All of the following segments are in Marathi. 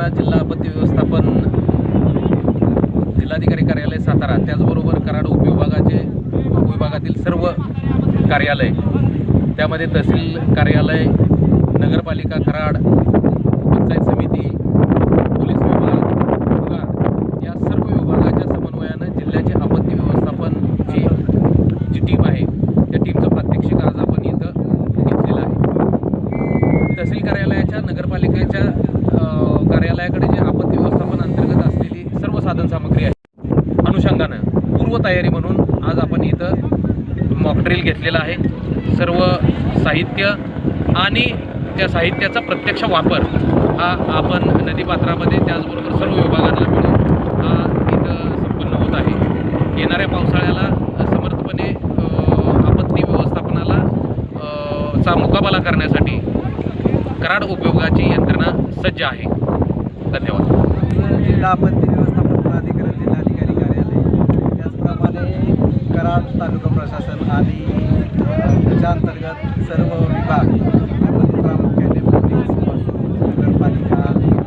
सातारा जिल्हा आपत्ती व्यवस्थापन जिल्हाधिकारी कार्यालय सातारा त्याचबरोबर कराड उपविभागाचे उपविभागातील सर्व कार्यालय त्यामध्ये तहसील कार्यालय नगरपालिका कराड पंचायत समिती पोलीस विभाग या सर्व विभागाच्या समन्वयानं जिल्ह्याचे आपत्ती व्यवस्थापनची जी टीम आहे त्या टीमचं प्रात्यक्षिक आज आपण इथं घेतलेलं आहे. तहसील कार्यालयाच्या नगरपालिकेत अ, कार्यालयाकडे जे आपत्ती व्यवस्थापन अंतर्गत असलेली सर्व साधनसामग्री आहे तयारी म्हणून आज आपण इथं मॉकड्रिल घेतलेला आहे. सर्व साहित्य आणि त्या साहित्याचा प्रत्यक्ष वापर हा आपण नदीपात्रामध्ये त्याचबरोबर सर्व विभागांना मिळून हा इथं संपन्न होत आहे. येणाऱ्या पावसाळ्याला समर्थपणे आपत्ती व्यवस्थापनाला चा मुकाबला करण्यासाठी कराड उपयोगाची यंत्रणा सज्ज आहे. धन्यवाद. जिल्हा आपत्ती व्यवस्थापन प्राधिकरण जिल्हाधिकारी कार्यालय त्याचप्रमाणे कराड तालुका प्रशासन आणि त्याच्या अंतर्गत सर्व विभाग त्यामध्ये प्रामुख्याने पोलीस नगरपालिका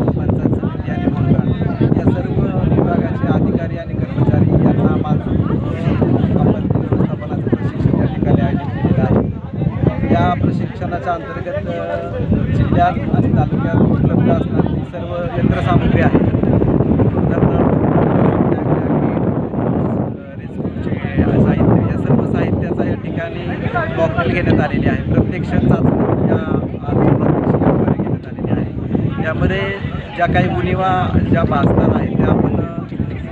पंचायत समिती आणि मंडळ या सर्व विभागाचे अधिकारी आणि कर्मचारी यांना माझं आपत्ती व्यवस्थापनाचं प्रशिक्षण या ठिकाणी आयोजित केलेलं आहे. या प्रशिक्षणाच्या अंतर्गत जिल्ह्यात आणि तालुक्यात उपलब्ध असणारी सर्व यंत्रसामुग्री आहे रेस्क्यूचे साहित्य या सर्व साहित्याचा या ठिकाणी घेण्यात आलेली आहे. प्रत्यक्ष चाचणी या आमच्या घेण्यात आलेली आहे. यामध्ये ज्या काही उणिवा ज्या भासणार आहेत त्या आपण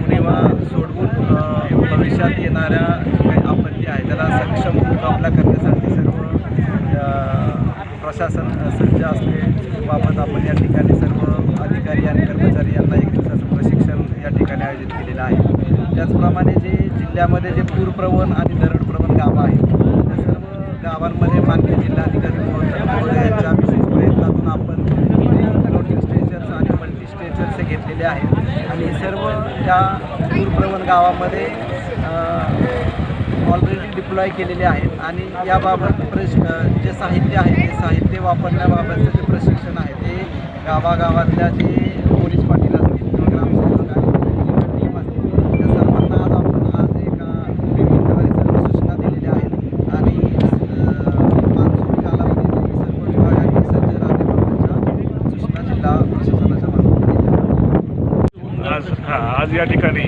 उणिवा सोडवून भविष्यात येणाऱ्या काही आपत्ती आहे त्याला सक्षम मुकाबला करण्यासाठी सर्व प्रशासन सज्ज असले बाबत आपण या ठिकाणी सर्व अधिकारी आणि कर्मचारी यांना एक दिवसाचं प्रशिक्षण या ठिकाणी आयोजित केलेलं आहे. त्याचप्रमाणे जे जिल्ह्यामध्ये जे पूरप्रवण आणि दरडप्रवण गावं आहेत गावांमध्ये मान्य जिल्हाधिकारी महोदय यांच्या विशेष प्रयत्नातून आपण फ्लोटिंग स्ट्रेचर्स आणि मल्टी स्ट्रेचर्स हे घेतलेले आहेत. आणि सर्व त्या दूरप्रवण गावामध्ये ऑलरेडी डिप्लॉय केलेले आहेत. आणि याबाबत प्रश जे साहित्य आहे ते साहित्य वापरण्याबाबतचं जे प्रशिक्षण आहे ते गावागावातल्या जे पोलीस पाटील असतील किंवा ग्रामसेवक आणि टीम असतील त्या सर्वांना आज आपण आज एका टीमद्वारे सर्व सूचना दिलेल्या आहेत आणि मान्सून कालावधीत सर्व विभागांनी सज्ज राहण्याबाबतच्या सूचना जिल्हा प्रशासनाच्या मार्फत दिल्या आहेत. आज हां आज या ठिकाणी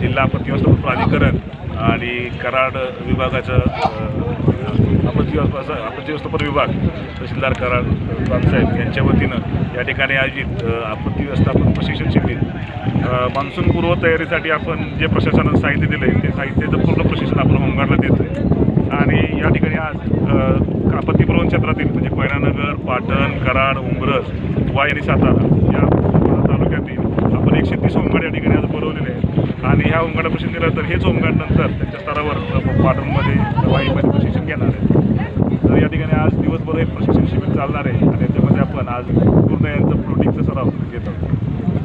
जिल्हा आपत्ती व्यवस्थापन प्राधिकरण आणि कराड विभागाचं आपत्ती व्यवस्था आपत्ती व्यवस्थापन विभाग तहसीलदार कराड बाबासाहेब यांच्या वतीनं या ठिकाणी आयोजित आपत्ती व्यवस्थापन प्रशिक्षण शिबिर. मान्सून पूर्व तयारीसाठी आपण जे प्रशासनानं साहित्य दिलं आहे ते साहित्याचं पूर्ण प्रशिक्षण आपण होमगार्डला देतो आहे आणि या ठिकाणी आज आपत्तीपूर्व क्षेत्रातील म्हणजे कोयनानगर पाटण कराड उंबरस वाय आणि सातारा आपण ओंगाड या ठिकाणी आज बोलवलेले आहेत. आणि ह्या होमगार्ड प्रशिक्षण दिलं तर हेच ओंगाड नंतर त्यांच्या स्तरावर अ, पाटणमध्ये वाईमध्ये प्रशिक्षण घेणार आहे तर या ठिकाणी आज दिवसभर हे प्रशिक्षण शिबिर चालणार आहे. आणि त्याच्यामध्ये आपण आज पूर्ण यांचं फ्लोटिंगचा सराव घेत आहोत.